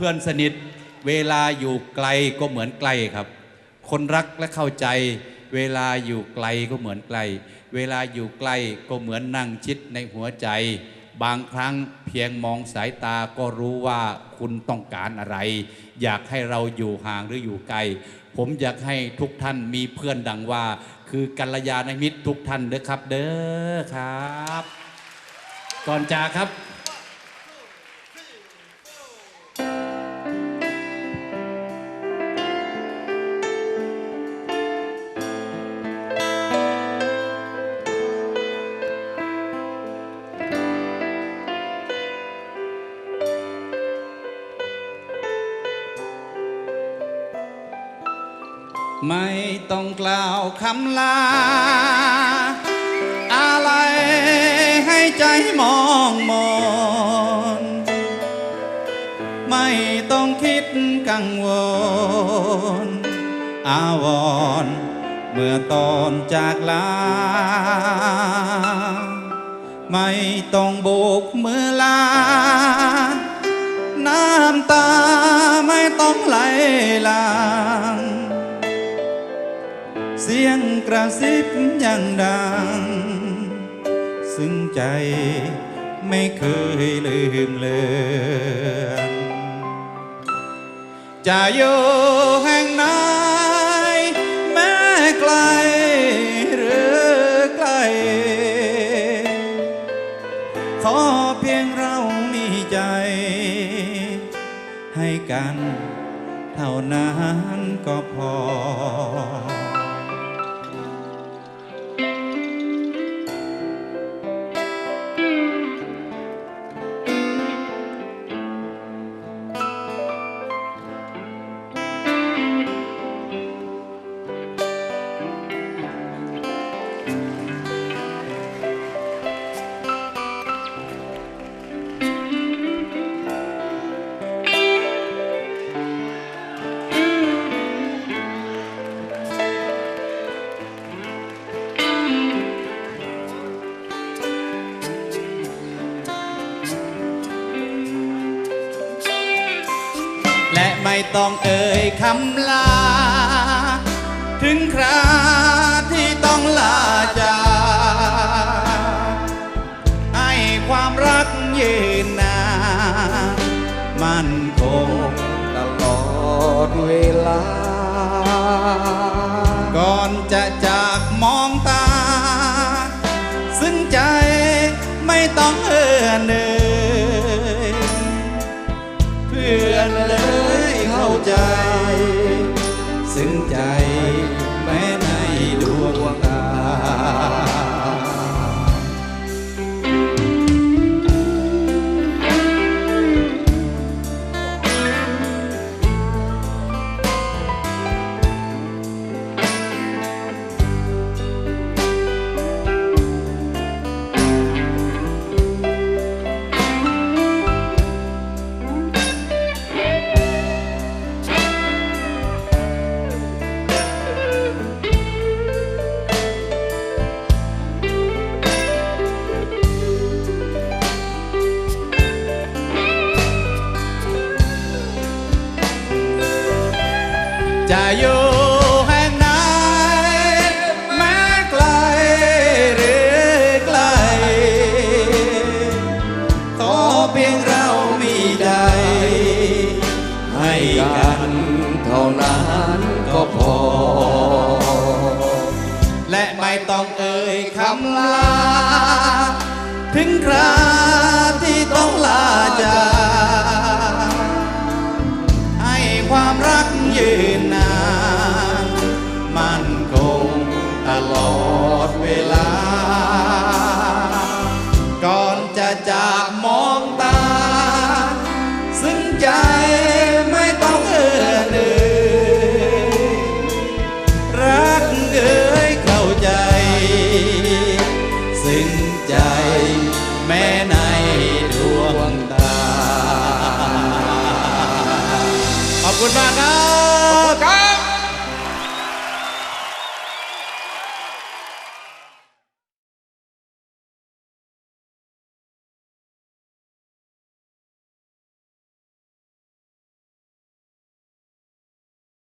เพื่อนสนิทเวลาอยู่ไกลก็เหมือนไกลครับ คนรักและเข้าใจ เวลาอยู่ไกลก็เหมือนไกล เวลาอยู่ใกล้ก็เหมือนนั่งชิดในหัวใจ บางครั้งเพียงมองสายตาก็รู้ว่าคุณต้องการอะไร อยากให้เราอยู่ห่างหรืออยู่ไกล ผมอยากให้ทุกท่านมีเพื่อนดังว่า คือกัลยาณมิตรทุกท่านเด้อครับ เด้อครับ ก่อนจากครับ ไม่ต้องกล่าวคำลา อะไรให้ใจมองมนไม่ต้องคิดกังวล อาวร์เมื่อตอนจากลา ไม่ต้องโบกมือลา น้ำตา กระซิบยังดัง ซึ่งใจไม่เคยลืมเลือนจะอยู่แห่งไหนแม้ไกลหรือใกล้ขอเพียงเรามีใจ ให้กันเท่านั้นก็พอ ไม่ต้องเอ่ยคำลา ถึงคราที่ต้องลาจากให้ความรักยืนนานมั่นคงตลอดเวลา ก่อนจะจากมองตา ซึ่งใจไม่ต้องเอ่อเนยเพื่อนเลย ใจ ซึ้งใจ จะอยู่แห่งไหนแม้ไกลหรือใกล้ขอเพียงเรามีใจ ให้กันนเท่านั้นก็พอ และไม่ต้องเอ่ยคำลา ถึงคราที่ต้องลาจากให้ความรัก ยืนนาน มั่นคงตลอดเวลา ก่อนจะจากมองตา ซึ่งใจไม่ต้องเอื้อเนื่อยรักเอ๋ย คุณมากครับ